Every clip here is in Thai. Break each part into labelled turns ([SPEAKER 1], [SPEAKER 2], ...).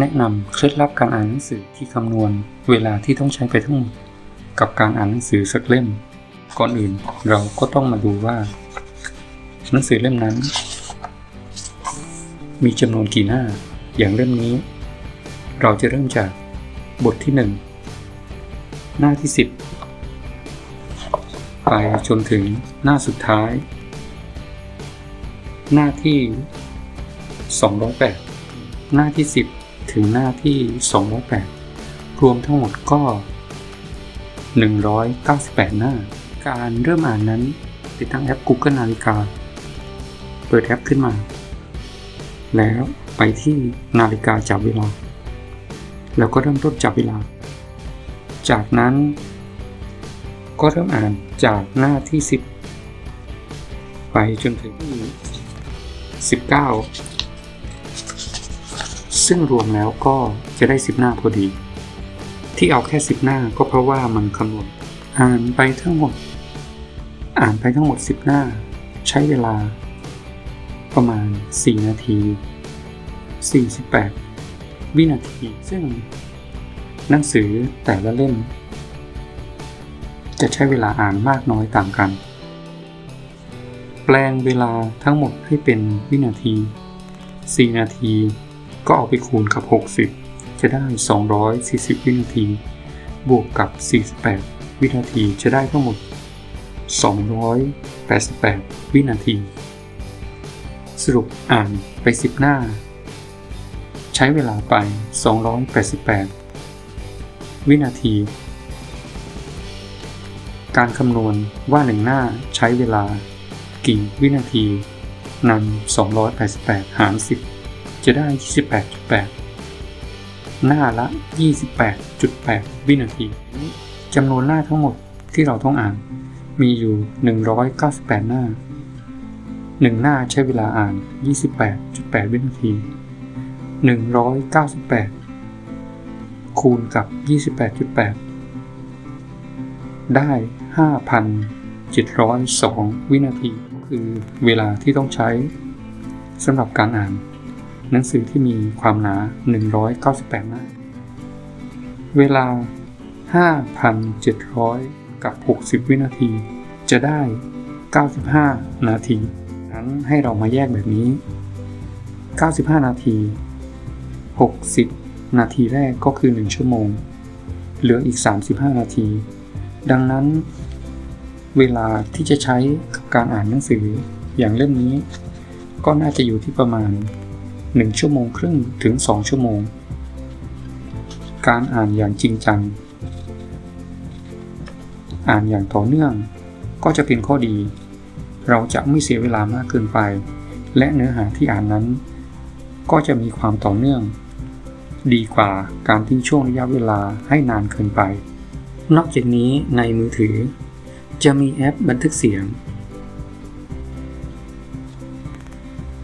[SPEAKER 1] แนะนำเคล็ดลับการอ่านหนังสือที่คำนวณเวลาที่ต้องใช้ไปทั้งหมดกับการอ่านหนังสือสักเล่ม ก่อนอื่นเราก็ต้องมาดูว่า หนังสือเล่มนั้น มีจำนวนกี่หน้า อย่างเล่มนี้ เราจะเริ่มจากบทที่ 1 หน้าที่ 10 ไปจนถึงหน้าสุดท้าย หน้าที่ 208 หน้าที่ 10 ถึงหน้าที่ 208 รวมทั้งหมดก็ 198 หน้า การเริ่มอ่านนั้น ติดตั้งแอป Google นาฬิกา เปิดแอปขึ้นมา แล้วไปที่นาฬิกาจับเวลา แล้วก็เริ่มต้นจับเวลา จากนั้น ก็เริ่มอ่านจากหน้าที่ 10 ไปจนถึงที่19 ซึ่งรวมแล้วก็จะได้ 10 หน้าพอดี ที่เอาแค่ 10 หน้าก็เพราะว่ามันคำนวณอ่านไปทั้งหมด อ่านไปทั้งหมด 10 หน้า ใช้เวลา ประมาณ 4 นาที 48 วินาที ซึ่ง หนังสือแต่ละเล่ม จะใช้เวลาอ่านมากน้อยต่างกัน แปลงเวลาทั้งหมดให้เป็นวินาที 4 นาที ก็เอาไปคูณกับ 60 จะได้ 240 วินาที บวกกับ 48 วินาทีจะได้ทั้งหมด 288 วินาที สรุปอ่านไป 10 หน้า ใช้เวลาไป 288 วินาที การคำนวณว่าหนึ่งหน้าใช้เวลากี่วินาทีนำ288 หาร 10 จะได้ 28.8 หน้าละ 28.8 วินาทีจำนวนหน้าทั้งหมดที่เราต้องอ่าน มีอยู่ 198 หน้า 1 หน้าใช้เวลาอ่าน 28.8 วินาที 198 คูณกับ 28.8 ได้ 5,702 วินาทีคือเวลาที่ต้องใช้สำหรับการอ่าน หนังสือที่มีความหนา 198 หน้า เวลา 5,700 กับ 60 วินาที จะได้ 95 นาที นั้นให้เรามาแยกแบบนี้ 95 นาที 60 นาทีแรกก็คือ 1 ชั่วโมง เหลืออีก 35 นาที ดังนั้น เวลาที่จะใช้กับการอ่านหนังสืออย่างเล่มนี้ ก็น่าจะอยู่ที่ประมาณ 1 ชั่วโมงครึ่งถึง 2 ชั่วโมง การอ่านอย่างจริงจัง อ่านอย่างต่อเนื่อง ก็จะเป็นข้อดี เราจะไม่เสียเวลามากเกินไป และเนื้อหาที่อ่านนั้น ก็จะมีความต่อเนื่อง ดีกว่าการทิ้งช่วงระยะเวลาให้นานเกินไป นอกจากนี้ในมือถือ จะมีแอปบันทึกเสียง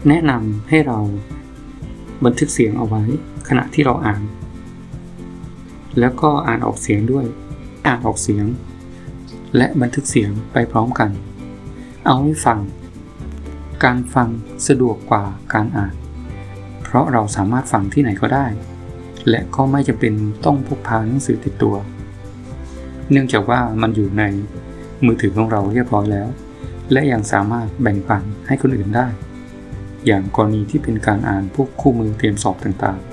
[SPEAKER 1] แนะนำให้เรา บันทึกเสียงเอาไว้ ขณะที่เราอ่าน แล้วก็อ่านออกเสียงด้วย อ่านออกเสียง และบันทึกเสียงไปพร้อมกัน เอาไว้ฟัง การฟังสะดวกกว่าการอ่าน เพราะเราสามารถฟังที่ไหนก็ได้ และก็ไม่จำเป็นต้องพกพาหนังสือติดตัว เนื่องจากว่ามันอยู่ในมือถือของเราเรียบร้อยแล้ว และยังสามารถแบ่งปันให้คนอื่นได้ อย่างกรณีที่เป็นการอ่านพวกคู่มือเตรียมสอบต่างๆ